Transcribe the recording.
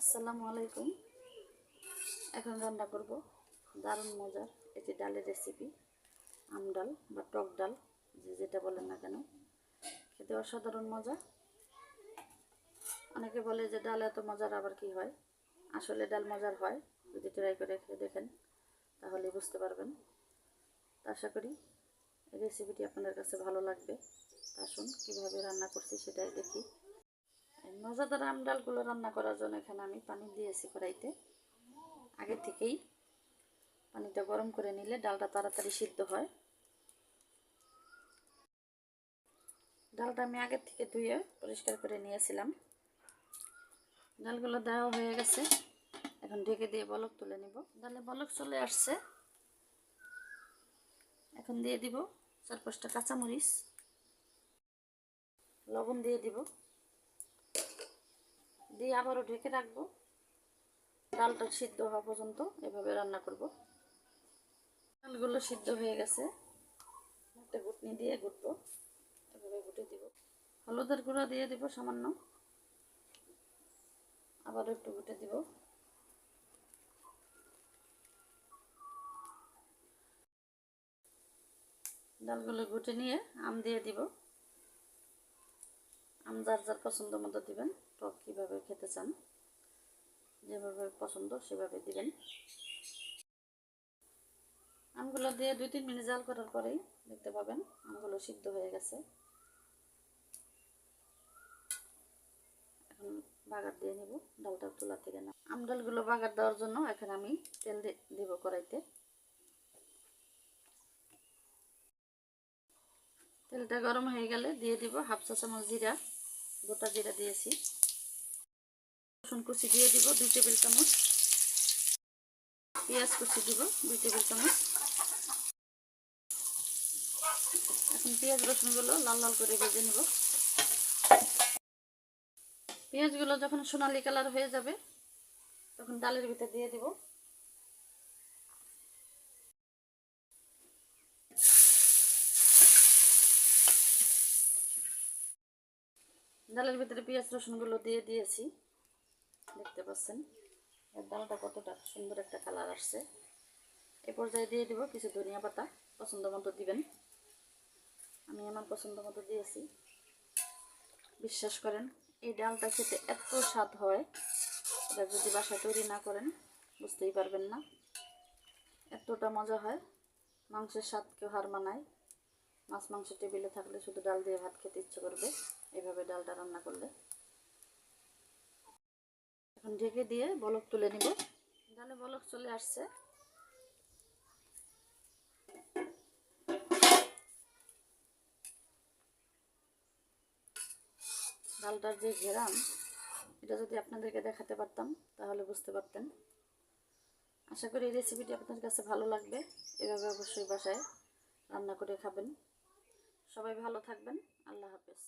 আসসালামু আলাইকুম। এখন রান্না করব। দারুণ মজার এটি ডালের রেসিপি আম ডাল বা টক ডাল, যে যেটা বলেন না কেন। খেতে অসাধারণ মজা। অনেকে বলে যে ডাল এত মজার, আবার কি হয়? আসলে ডাল মজার হয়। যদি ট্রাই করে খেয়ে দেখেন তাহলে বুঝতে পারবেন। আশা করি রেসিপিটি আপনাদের কাছে ভালো লাগবে। আসুন, কীভাবে রান্না করছি সেটাই দেখি। মজাদার আম ডালগুলো রান্না করার জন্য এখানে আমি পানি দিয়েছি কড়াইতে। আগে থেকেই পানিটা গরম করে নিলে ডালটা তাড়াতাড়ি সিদ্ধ হয়। ডালটা আমি আগের থেকে ধুয়ে পরিষ্কার করে নিয়েছিলাম। ডালগুলো দেওয়া হয়ে গেছে। এখন ঢেকে দিয়ে বলক তুলে নিব। ডালে বলক চলে আসছে। এখন দিয়ে দিব চার পাঁচটা কাঁচামরিচ। লবণ দিয়ে দিব। দিয়ে আবারও ঢেকে রাখব। ডালটা সিদ্ধ হওয়া পর্যন্ত এভাবে রান্না করব। ডালগুলো সিদ্ধ হয়ে গেছে। একটা ঘুটনি দিয়ে ঘুটবো। এভাবে ঘুটে দিব। হলুদের গুঁড়া দিয়ে দিব সামান্য। আবারও একটু ঘুটে দিব। ডালগুলো ঘুটে নিয়ে আম দিয়ে দিব। আম যার যার পছন্দ মতো দিবেন। টক কীভাবে খেতে চান? যেভাবে পছন্দ, সেভাবে দিবেন। আমগুলো দিয়ে দুই তিন মিনিট জাল করার পরেই দেখতে পাবেন আমগুলো সিদ্ধ হয়ে গেছে। এখন বাগার দিয়ে নিব, ডালটা তোলা থেকে না আম ডালগুলো বাগার দেওয়ার জন্য এখন আমি তেল দিব কড়াইতে। তেলটা গরম হয়ে গেলে দিয়ে দিব হাফ চা চামচ জিরা, গোটা জিরা দিয়েছি। রসুন কুচি দিয়ে দিব দুই টেবিল চামচ। পেঁয়াজ কুচি দিব দুই টেবিল চামচ। এখন পেঁয়াজ রসুনগুলো লাল লাল করে ভেজে নিব। পেঁয়াজগুলো যখন সোনালি কালার হয়ে যাবে, তখন ডালের ভিতরে দিয়ে দিব। ডালের ভিতরে পেঁয়াজ রসুনগুলো দিয়ে দিয়েছি। দেখতে পাচ্ছেন? এর ডালটা কতটা সুন্দর একটা কালার আসছে। এ পর্যায়ে দিয়ে দিব কিছু ধনিয়া পাতা। পছন্দ মতো দিবেন। আমি আমার পছন্দ মতো দিয়েছি। বিশ্বাস করেন, এই ডালটা খেতে এত স্বাদ হয়, এটা যদি বাসায় তৈরি না করেন, বুঝতেই পারবেন না। এতটা মজা হয়, মাংসের স্বাদ কেউ হার মানায়। মাছ মাংস টেবিলে থাকলে শুধু ডাল দিয়ে ভাত খেতে ইচ্ছে করবে, এভাবে ডালটা রান্না করলে। এখন ঢেকে দিয়ে বলক তুলে নিব। ডালে বলক চলে আসছে। ডালটার যে ঘেরাম এটা যদি আপনাদেরকে দেখাতে পারতাম, তাহলে বুঝতে পারতেন। আশা করি এই রেসিপিটি আপনাদের কাছে ভালো লাগবে। এভাবে অবশ্যই বাসায় রান্না করে খাবেন। সবাই ভালো থাকবেন। আল্লাহ হাফেজ।